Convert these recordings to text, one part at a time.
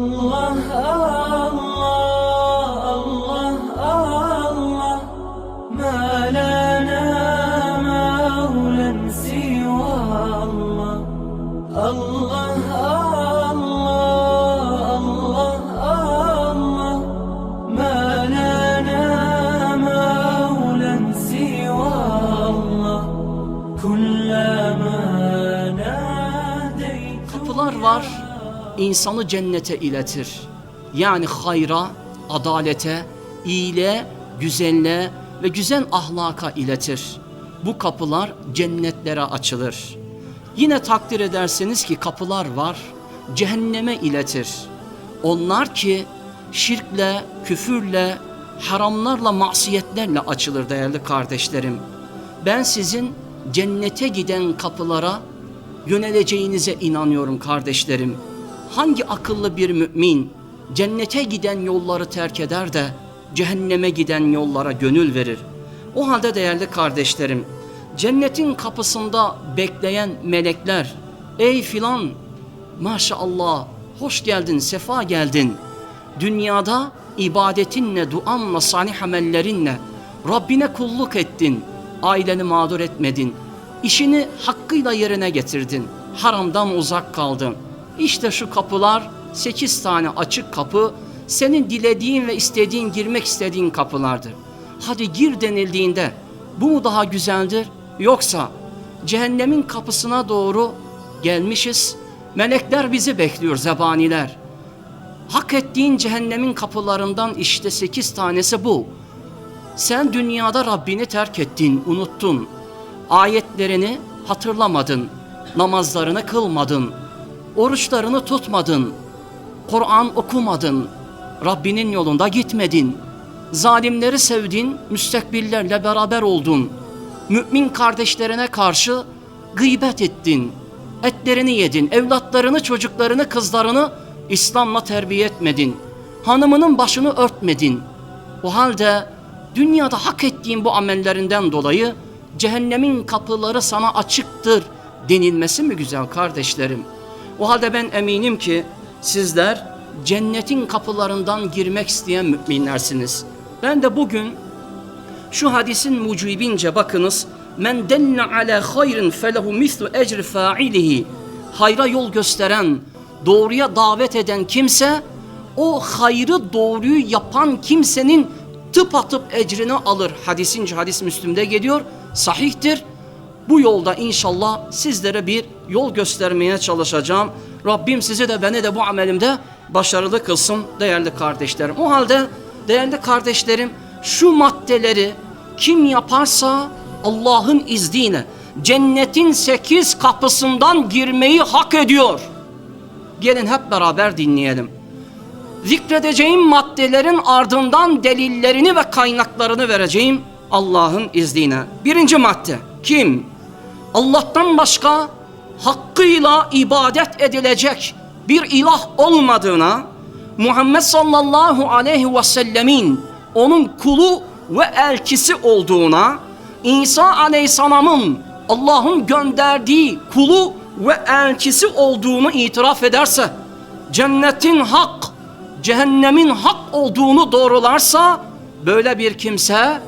Allah insanı cennete iletir. Yani hayra, adalete, iyiliğe, güzelliğe ve güzel ahlaka iletir. Bu kapılar cennetlere açılır. Yine takdir ederseniz ki kapılar var cehenneme iletir. Onlar ki şirkle, küfürle, haramlarla, masiyetlerle açılır değerli kardeşlerim. Ben sizin cennete giden kapılara yöneleceğinize inanıyorum kardeşlerim. Hangi akıllı bir mümin cennete giden yolları terk eder de cehenneme giden yollara gönül verir? O halde değerli kardeşlerim, cennetin kapısında bekleyen melekler, ey filan maşallah hoş geldin, sefa geldin. Dünyada ibadetinle, duanla, salih amellerinle Rabbine kulluk ettin. Aileni mağdur etmedin. İşini hakkıyla yerine getirdin. Haramdan uzak kaldın. İşte şu kapılar sekiz tane açık kapı senin dilediğin ve istediğin girmek istediğin kapılardır. Hadi gir denildiğinde bu mu daha güzeldir yoksa cehennemin kapısına doğru gelmişiz. Melekler bizi bekliyor zebaniler. Hak ettiğin cehennemin kapılarından işte sekiz tanesi bu. Sen dünyada Rabbini terk ettin, unuttun. Ayetlerini hatırlamadın. Namazlarını kılmadın. Oruçlarını tutmadın. Kur'an okumadın. Rabbinin yolunda gitmedin. Zalimleri sevdin, müstekbillerle beraber oldun. Mümin kardeşlerine karşı gıybet ettin. Etlerini yedin, evlatlarını, çocuklarını, kızlarını İslam'la terbiye etmedin. Hanımının başını örtmedin. O halde dünyada hak ettiğin bu amellerinden dolayı cehennemin kapıları sana açıktır denilmesi mi güzel kardeşlerim? O halde ben eminim ki sizler cennetin kapılarından girmek isteyen müminlersiniz. Ben de bugün şu hadisin mucibince bakınız. Men denne ala hayrin felehu mislu ecri failihi. Hayra yol gösteren, doğruya davet eden kimse o hayrı doğruyu yapan kimsenin tıpatıp ecrini alır. Hadisince hadis Müslüm'de geliyor. Sahihtir. Bu yolda inşallah sizlere bir yol göstermeye çalışacağım. Rabbim sizi de beni de bu amelimde başarılı kılsın değerli kardeşlerim. O halde değerli kardeşlerim şu maddeleri kim yaparsa Allah'ın izniyle cennetin sekiz kapısından girmeyi hak ediyor. Gelin hep beraber dinleyelim. Zikredeceğim maddelerin ardından delillerini ve kaynaklarını vereceğim Allah'ın izniyle. Birinci madde kim? Allah'tan başka hakkıyla ibadet edilecek bir ilah olmadığına, Muhammed sallallahu aleyhi ve sellemin onun kulu ve elçisi olduğuna, İsa aleyhisselamın Allah'ın gönderdiği kulu ve elçisi olduğunu itiraf ederse, cennetin hak, cehennemin hak olduğunu doğrularsa, böyle bir kimse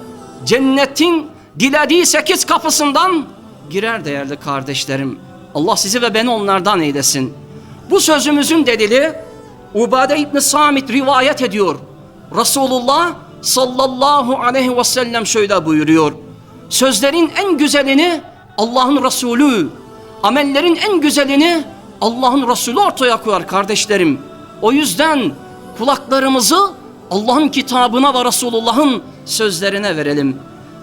cennetin dilediği sekiz kapısından girer değerli kardeşlerim. Allah sizi ve beni onlardan eylesin. Bu sözümüzün delili Ubade İbni Samit rivayet ediyor. Resulullah sallallahu aleyhi ve sellem şöyle buyuruyor. Sözlerin en güzelini Allah'ın Resulü, amellerin en güzelini Allah'ın Resulü ortaya koyar kardeşlerim. O yüzden kulaklarımızı Allah'ın kitabına ve Resulullah'ın sözlerine verelim.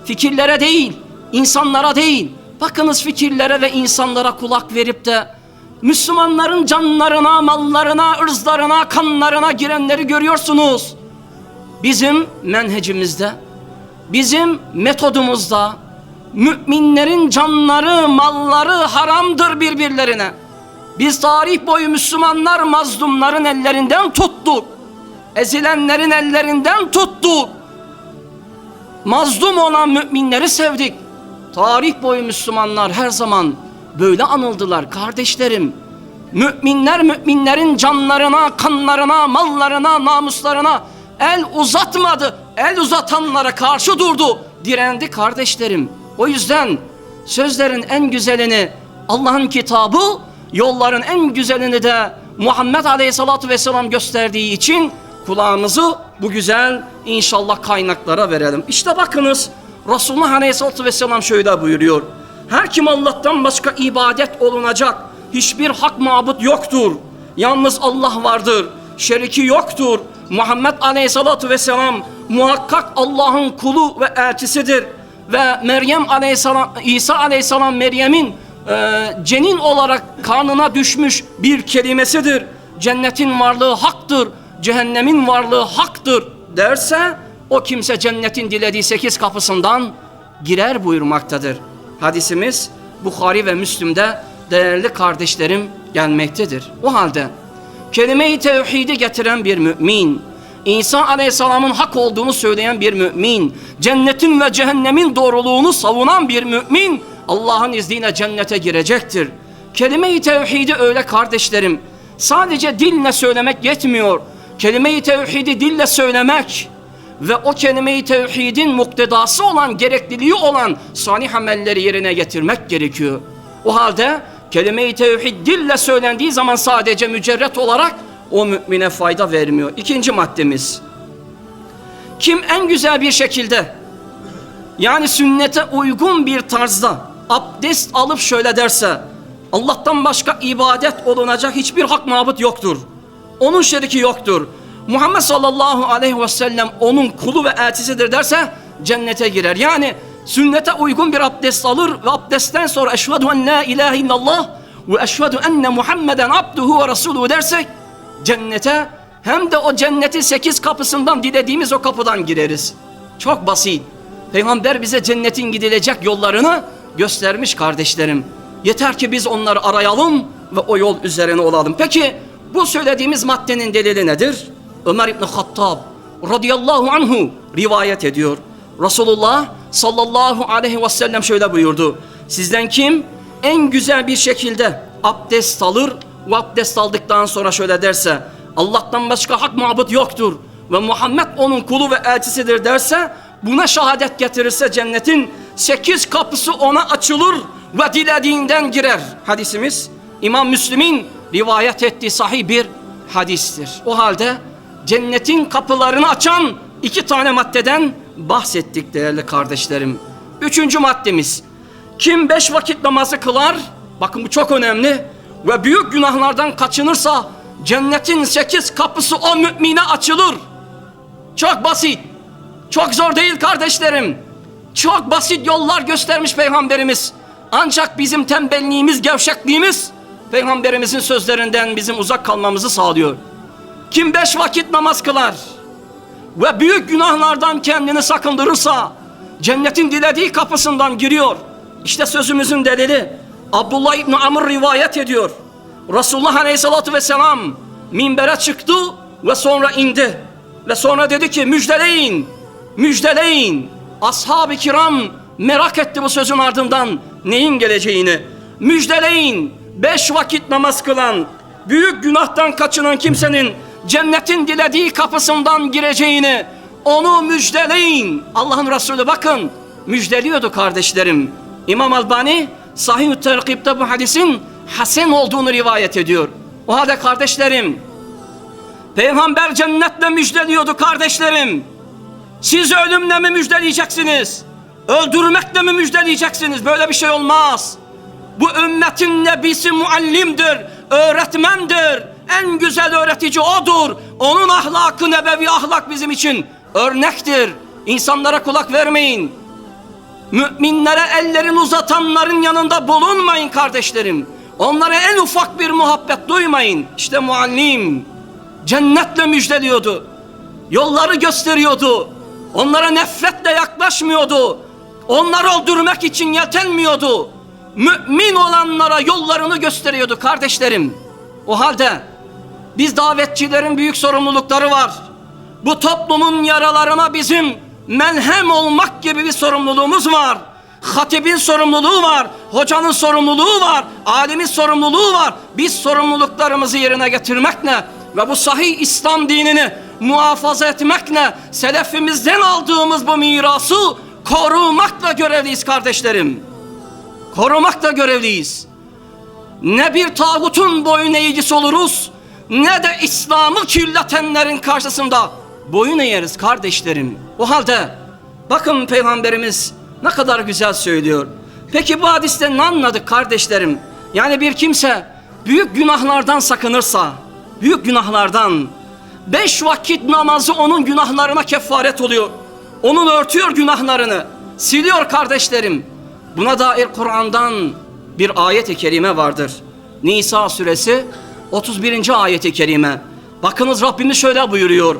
Fikirlere değil, insanlara değil. Bakınız fikirlere ve insanlara kulak verip de Müslümanların canlarına, mallarına, ırzlarına, kanlarına girenleri görüyorsunuz. Bizim menhecimizde, bizim metodumuzda müminlerin canları, malları haramdır birbirlerine. Biz tarih boyu Müslümanlar mazlumların ellerinden tuttuk. Ezilenlerin ellerinden tuttuk. Mazlum olan müminleri sevdik. Tarih boyu Müslümanlar her zaman böyle anıldılar kardeşlerim. Müminler müminlerin canlarına, kanlarına, mallarına, namuslarına el uzatmadı. El uzatanlara karşı durdu. Direndi kardeşlerim. O yüzden sözlerin en güzelini Allah'ın kitabı, yolların en güzelini de Muhammed Aleyhisselatü Vesselam gösterdiği için kulağımızı bu güzel inşallah kaynaklara verelim. İşte bakınız Resulullah Aleyhisselatü Vesselam şöyle buyuruyor. Her kim Allah'tan başka ibadet olunacak hiçbir hak mabut yoktur. Yalnız Allah vardır. Şeriki yoktur. Muhammed Aleyhisselatü Vesselam muhakkak Allah'ın kulu ve elçisidir. Ve Meryem Aleyhisselam, İsa Aleyhisselam Meryem'in e, cenin olarak karnına düşmüş bir kelimesidir. Cennetin varlığı haktır, cehennemin varlığı haktır derse o kimse cennetin dilediği sekiz kapısından girer buyurmaktadır. Hadisimiz Bukhari ve Müslim'de değerli kardeşlerim gelmektedir. O halde kelime-i tevhidi getiren bir mümin, İsa Aleyhisselam'ın hak olduğunu söyleyen bir mümin, cennetin ve cehennemin doğruluğunu savunan bir mümin Allah'ın izniyle cennete girecektir. Kelime-i tevhidi öyle kardeşlerim, sadece dille söylemek yetmiyor. Kelime-i tevhidi dille söylemek ve o kelime-i tevhidin muktedası olan, gerekliliği olan salih amelleri yerine getirmek gerekiyor. O halde kelime-i tevhid dille söylendiği zaman sadece mücerret olarak o mümine fayda vermiyor. İkinci maddemiz. Kim en güzel bir şekilde yani sünnete uygun bir tarzda abdest alıp şöyle derse Allah'tan başka ibadet olunacak hiçbir hak mabut yoktur. Onun şeriki yoktur. Muhammed sallallahu aleyhi ve sellem onun kulu ve elçisidir derse cennete girer. Yani sünnete uygun bir abdest alır ve abdestten sonra eşhedü en la ilahe illallah ve eşhedü enne Muhammeden abduhu ve resuluhu dersek cennete hem de o cennetin sekiz kapısından dilediğimiz o kapıdan gireriz. Çok basit. Peygamber bize cennetin gidilecek yollarını göstermiş kardeşlerim. Yeter ki biz onları arayalım ve o yol üzerine olalım. Peki bu söylediğimiz maddenin delili nedir? Ömer İbni Hattab radıyallahu anhu rivayet ediyor. Resulullah sallallahu aleyhi ve sellem şöyle buyurdu. Sizden kim en güzel bir şekilde abdest alır ve abdest aldıktan sonra şöyle derse Allah'tan başka hak mabut yoktur ve Muhammed onun kulu ve elçisidir derse buna şehadet getirirse cennetin sekiz kapısı ona açılır ve dilediğinden girer. Hadisimiz İmam Müslim'in rivayet ettiği sahih bir hadistir. O halde cennetin kapılarını açan iki tane maddeden bahsettik değerli kardeşlerim. Üçüncü maddemiz. Kim beş vakit namazı kılar, bakın bu çok önemli ve büyük günahlardan kaçınırsa cennetin sekiz kapısı o mümine açılır. Çok basit. Çok zor değil kardeşlerim. Çok basit yollar göstermiş Peygamberimiz. Ancak bizim tembelliğimiz, gevşekliğimiz Peygamberimizin sözlerinden bizim uzak kalmamızı sağlıyor. Kim beş vakit namaz kılar ve büyük günahlardan kendini sakındırırsa cennetin dilediği kapısından giriyor. İşte sözümüzün delili. Abdullah İbni Amr rivayet ediyor. Resulullah Aleyhisselatü Vesselam minbere çıktı ve sonra indi. Ve sonra dedi ki müjdeleyin, müjdeleyin. Ashab-ı kiram merak etti bu sözün ardından neyin geleceğini. Müjdeleyin, beş vakit namaz kılan, büyük günahtan kaçınan kimsenin cennetin dilediği kapısından gireceğini onu müjdeleyin. Allah'ın Resulü bakın müjdeliyordu kardeşlerim. İmam Albani Sahih-ü Terkib'de bu hadisin hasen olduğunu rivayet ediyor. O halde kardeşlerim Peygamber cennetle müjdeliyordu kardeşlerim. Siz ölümle mi müjdeleyeceksiniz? Öldürmekle mi müjdeleyeceksiniz? Böyle bir şey olmaz. Bu ümmetin nebisi muallimdir, öğretmendir. En güzel öğretici odur. Onun ahlakı nebevi ahlak bizim için örnektir. İnsanlara kulak vermeyin. Müminlere ellerini uzatanların yanında bulunmayın kardeşlerim. Onlara en ufak bir muhabbet duymayın. İşte muallim cennetle müjdeliyordu. Yolları gösteriyordu. Onlara nefretle yaklaşmıyordu. Onları öldürmek için yeltenmiyordu. Mümin olanlara yollarını gösteriyordu kardeşlerim. O halde biz davetçilerin büyük sorumlulukları var. Bu toplumun yaralarına bizim melhem olmak gibi bir sorumluluğumuz var. Hatibin sorumluluğu var, hocanın sorumluluğu var, alimin sorumluluğu var. Biz sorumluluklarımızı yerine getirmekle ve bu sahih İslam dinini muhafaza etmekle selefimizden aldığımız bu mirası korumakla görevliyiz kardeşlerim. Korumakla görevliyiz. Ne bir tağutun boyun eğicisi oluruz ne de İslam'ı kirletenlerin karşısında boyun eğeriz kardeşlerim. O halde bakın Peygamberimiz ne kadar güzel söylüyor. Peki bu hadiste ne anladık kardeşlerim? Yani bir kimse büyük günahlardan sakınırsa, büyük günahlardan, beş vakit namazı onun günahlarına kefaret oluyor. Onun örtüyor günahlarını, siliyor kardeşlerim. Buna dair Kur'an'dan bir ayet-i kerime vardır. Nisa suresi 31. ayet-i kerime. Bakınız Rabbimiz şöyle buyuruyor.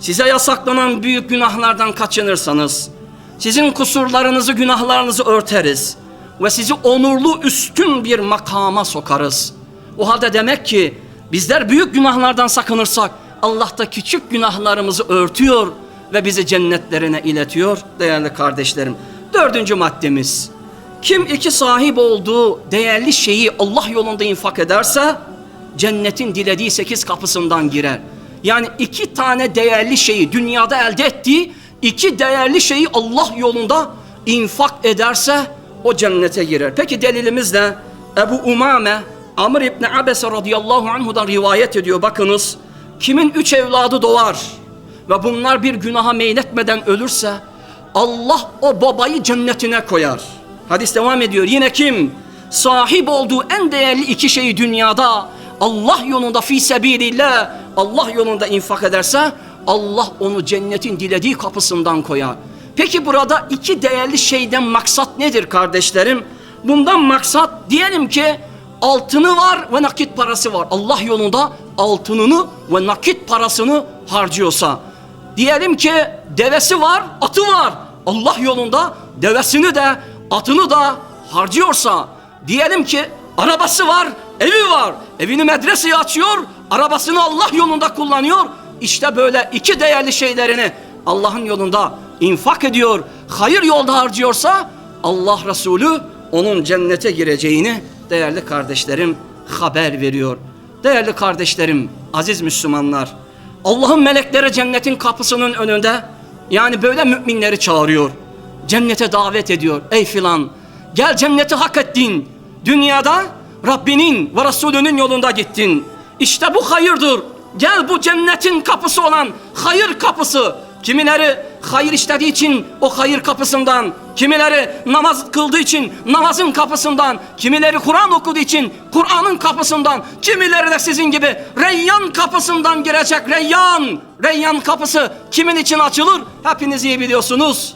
Size yasaklanan büyük günahlardan kaçınırsanız, sizin kusurlarınızı, günahlarınızı örteriz ve sizi onurlu üstün bir makama sokarız. O halde demek ki bizler büyük günahlardan sakınırsak Allah da küçük günahlarımızı örtüyor ve bizi cennetlerine iletiyor değerli kardeşlerim. Dördüncü maddemiz. Kim iki sahip olduğu değerli şeyi Allah yolunda infak ederse cennetin dilediği sekiz kapısından girer. Yani iki tane değerli şeyi dünyada elde ettiği iki değerli şeyi Allah yolunda infak ederse o cennete girer. Peki delilimiz ne? Ebu Umame Amr İbni Abese radıyallahu anhudan rivayet ediyor. Bakınız kimin üç evladı doğar ve bunlar bir günaha meyletmeden ölürse Allah o babayı cennetine koyar. Hadis devam ediyor. Yine kim sahip olduğu en değerli iki şeyi dünyada Allah yolunda fi sebilillah Allah yolunda infak ederse Allah onu cennetin dilediği kapısından koyar. Peki burada iki değerli şeyden maksat nedir kardeşlerim? Bundan maksat diyelim ki altını var ve nakit parası var. Allah yolunda altınını ve nakit parasını harcıyorsa. Diyelim ki devesi var, atı var. Allah yolunda devesini de atını da harcıyorsa. Diyelim ki arabası var, evi var. Evini medreseye açıyor, arabasını Allah yolunda kullanıyor. İşte böyle iki değerli şeylerini Allah'ın yolunda infak ediyor, hayır yolda harcıyorsa Allah Resulü onun cennete gireceğini değerli kardeşlerim haber veriyor. Değerli kardeşlerim, aziz Müslümanlar, Allah'ın melekleri cennetin kapısının önünde yani böyle müminleri çağırıyor. Cennete davet ediyor. Ey filan gel cenneti hak ettin. Dünyada Rabbinin ve Resulünün yolunda gittin. İşte bu hayırdır. Gel bu cennetin kapısı olan hayır kapısı. Kimileri hayır işlediği için o hayır kapısından, kimileri namaz kıldığı için namazın kapısından, kimileri Kur'an okuduğu için Kur'an'ın kapısından, kimileri de sizin gibi Reyyan kapısından girecek. Reyyan, Reyyan kapısı kimin için açılır? Hepiniz iyi biliyorsunuz.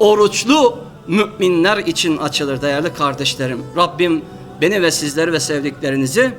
Oruçlu müminler için açılır değerli kardeşlerim. Rabbim beni ve sizleri ve sevdiklerinizi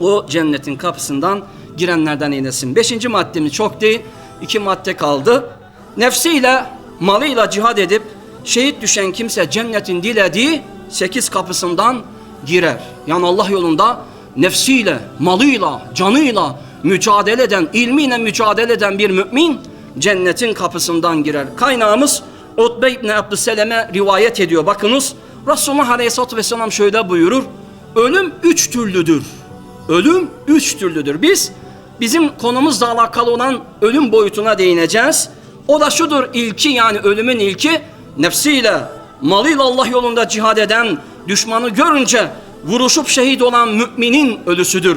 o cennetin kapısından girenlerden eylesin. Beşinci maddemiz çok değil. iki madde kaldı. Nefsiyle, malıyla cihad edip şehit düşen kimse cennetin dilediği sekiz kapısından girer. Yani Allah yolunda nefsiyle, malıyla, canıyla mücadele eden, ilmiyle mücadele eden bir mümin cennetin kapısından girer. Kaynağımız Utbe İbni Abdüselem'e rivayet ediyor. Bakınız Resulullah Aleyhisselatü Vesselam şöyle buyurur. Ölüm üç türlüdür. Ölüm üç türlüdür. Biz bizim konumuzla alakalı olan ölüm boyutuna değineceğiz. O da şudur ilki yani ölümün ilki nefsiyle, malıyla Allah yolunda cihad eden düşmanı görünce vuruşup şehit olan müminin ölüsüdür.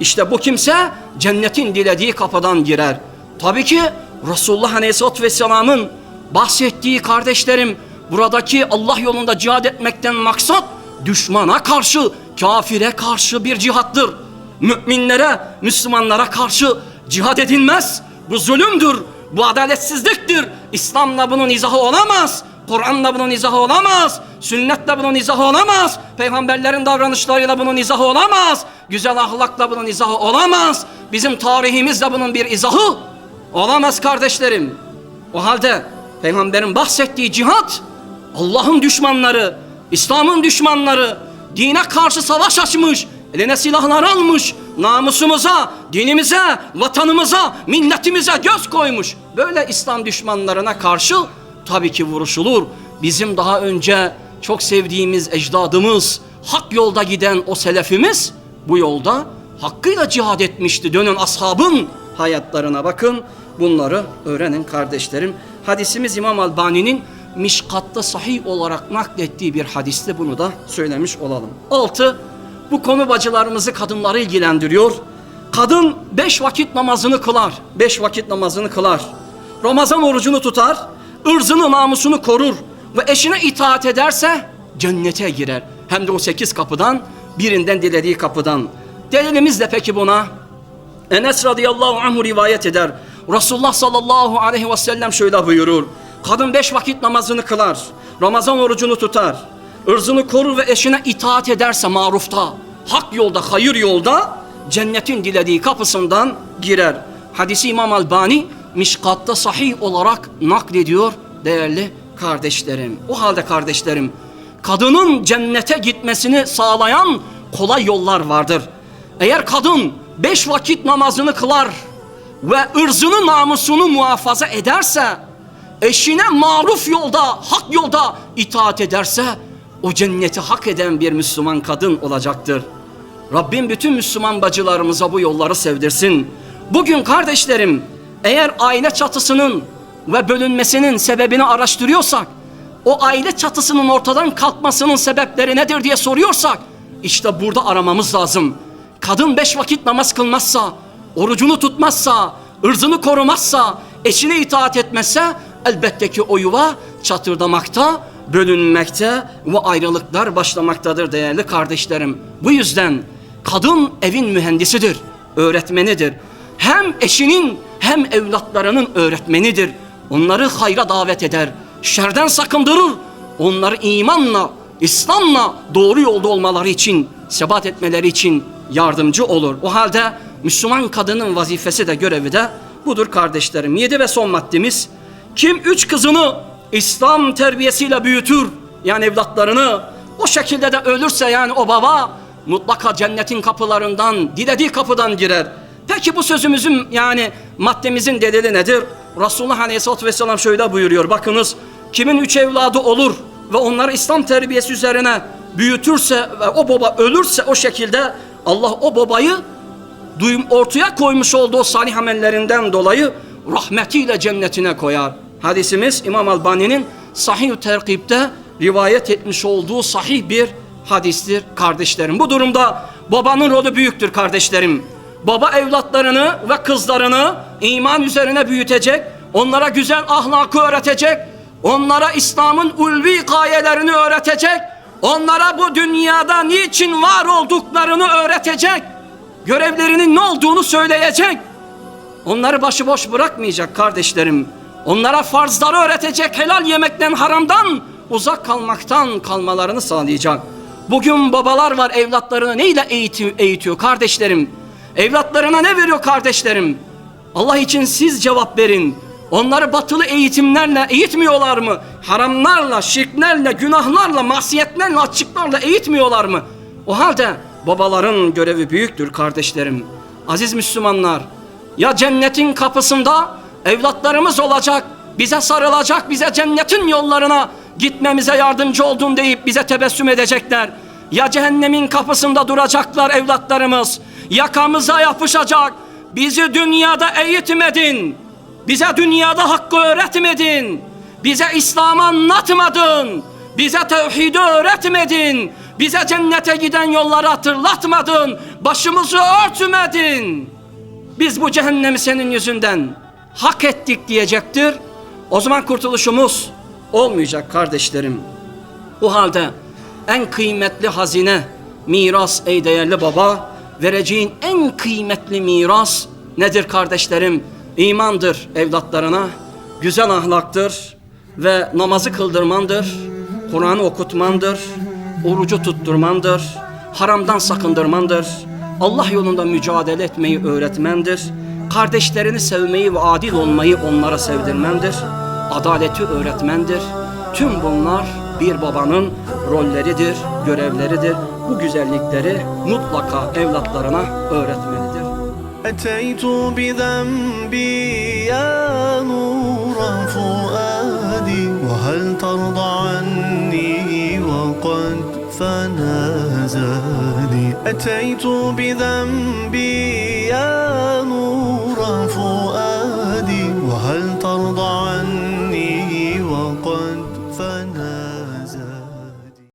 İşte bu kimse cennetin dilediği kapıdan girer. Tabii ki Resulullah Aleyhisselatü Vesselam'ın bahsettiği kardeşlerim buradaki Allah yolunda cihad etmekten maksat düşmana karşı, kafire karşı bir cihattır. Müminlere, Müslümanlara karşı cihad edilmez. Bu zulümdür, bu adaletsizliktir. İslam'la bunun izahı olamaz. Kur'an'la bunun izahı olamaz. Sünnetle bunun izahı olamaz. Peygamberlerin davranışlarıyla bunun izahı olamaz. Güzel ahlakla bunun izahı olamaz. Bizim tarihimizle bunun bir izahı olamaz kardeşlerim. O halde Peygamberin bahsettiği cihat Allah'ın düşmanları, İslam'ın düşmanları dine karşı savaş açmış, eline silahlar almış, namusumuza, dinimize, vatanımıza, milletimize göz koymuş. Böyle İslam düşmanlarına karşı tabii ki vuruşulur, bizim daha önce çok sevdiğimiz ecdadımız, hak yolda giden o selefimiz bu yolda hakkıyla cihad etmişti. Dönün ashabın hayatlarına bakın. Bunları öğrenin kardeşlerim. Hadisimiz İmam Albani'nin Mişkat'ta sahih olarak naklettiği bir hadiste bunu da söylemiş olalım. Altı, bu konu bacılarımızı kadınları ilgilendiriyor. Kadın beş vakit namazını kılar. Beş vakit namazını kılar. Ramazan orucunu tutar. ırzını namusunu korur. Ve eşine itaat ederse cennete girer. Hem de o sekiz kapıdan birinden dilediği kapıdan. Delilimiz de peki buna? Enes radıyallahu anhu rivayet eder. Resulullah sallallahu aleyhi ve sellem şöyle buyurur. Kadın beş vakit namazını kılar. Ramazan orucunu tutar. ırzını korur ve eşine itaat ederse marufta, hak yolda, hayır yolda cennetin dilediği kapısından girer. Hadisi İmam Albani Mişkat'ta sahih olarak naklediyor değerli kardeşlerim. O halde kardeşlerim, kadının cennete gitmesini sağlayan kolay yollar vardır. Eğer kadın beş vakit namazını kılar ve ırzını namusunu muhafaza ederse, eşine maruf yolda, hak yolda itaat ederse, o cenneti hak eden bir Müslüman kadın olacaktır. Rabbim bütün Müslüman bacılarımıza bu yolları sevdirsin. Bugün kardeşlerim, eğer aile çatısının ve bölünmesinin sebebini araştırıyorsak, o aile çatısının ortadan kalkmasının sebepleri nedir diye soruyorsak, işte burada aramamız lazım. Kadın beş vakit namaz kılmazsa, orucunu tutmazsa, ırzını korumazsa, eşine itaat etmezse, elbette ki o yuva çatırdamakta, bölünmekte ve ayrılıklar başlamaktadır değerli kardeşlerim. Bu yüzden kadın evin mühendisidir, öğretmenidir. Hem eşinin hem evlatlarının öğretmenidir. Onları hayra davet eder, şerden sakındırır. Onları imanla, İslam'la doğru yolda olmaları için, sebat etmeleri için yardımcı olur. O halde Müslüman kadının vazifesi de görevi de budur kardeşlerim. Yedi ve son maddemiz. Kim üç kızını İslam terbiyesiyle büyütür, yani evlatlarını o şekilde de ölürse yani o baba mutlaka cennetin kapılarından, dilediği kapıdan girer. Peki bu sözümüzün yani maddemizin delili nedir? Resulullah Aleyhisselatü Vesselam şöyle buyuruyor. Bakınız kimin üç evladı olur ve onları İslam terbiyesi üzerine büyütürse ve o baba ölürse o şekilde Allah o babayı duyum ortaya koymuş olduğu salih amellerinden dolayı rahmetiyle cennetine koyar. Hadisimiz İmam Albani'nin Sahih-i Terkib'de rivayet etmiş olduğu sahih bir hadistir kardeşlerim. Bu durumda babanın rolü büyüktür kardeşlerim. Baba evlatlarını ve kızlarını iman üzerine büyütecek, onlara güzel ahlakı öğretecek, onlara İslam'ın ulvi gayelerini öğretecek, onlara bu dünyada niçin var olduklarını öğretecek, görevlerinin ne olduğunu söyleyecek. Onları başıboş bırakmayacak kardeşlerim. Onlara farzları öğretecek, helal yemekten, haramdan uzak kalmaktan kalmalarını sağlayacak. Bugün babalar var evlatlarını neyle eğiti- eğitiyor kardeşlerim? Evlatlarına ne veriyor kardeşlerim? Allah için siz cevap verin. Onları batılı eğitimlerle eğitmiyorlar mı? Haramlarla, şirklerle, günahlarla, masiyetlerle, açıklarla eğitmiyorlar mı? O halde babaların görevi büyüktür kardeşlerim. Aziz Müslümanlar, ya cennetin kapısında evlatlarımız olacak, bize sarılacak, bize cennetin yollarına gitmemize yardımcı oldun deyip bize tebessüm edecekler. Ya cehennemin kapısında duracaklar evlatlarımız, yakamıza yapışacak, bizi dünyada eğitmedin, bize dünyada hakkı öğretmedin, bize İslam'ı anlatmadın, bize tevhidi öğretmedin, bize cennete giden yolları hatırlatmadın, başımızı örtmedin. Biz bu cehennemi senin yüzünden hak ettik diyecektir. O zaman kurtuluşumuz olmayacak kardeşlerim. Bu halde en kıymetli hazine miras ey değerli baba. Vereceğin en kıymetli miras nedir kardeşlerim? İmandır evlatlarına, güzel ahlaktır ve namazı kıldırmandır, Kur'an'ı okutmandır, orucu tutturmandır, haramdan sakındırmandır, Allah yolunda mücadele etmeyi öğretmendir, kardeşlerini sevmeyi ve adil olmayı onlara sevdirmendir, adaleti öğretmendir. Tüm bunlar bir babanın rolleridir, görevleridir. Bu güzellikleri mutlaka evlatlarına öğretmelidir. أتيت بذنبي يا نور فؤادي وهل ترضى عن فنى زادي أتيت بذنبي يا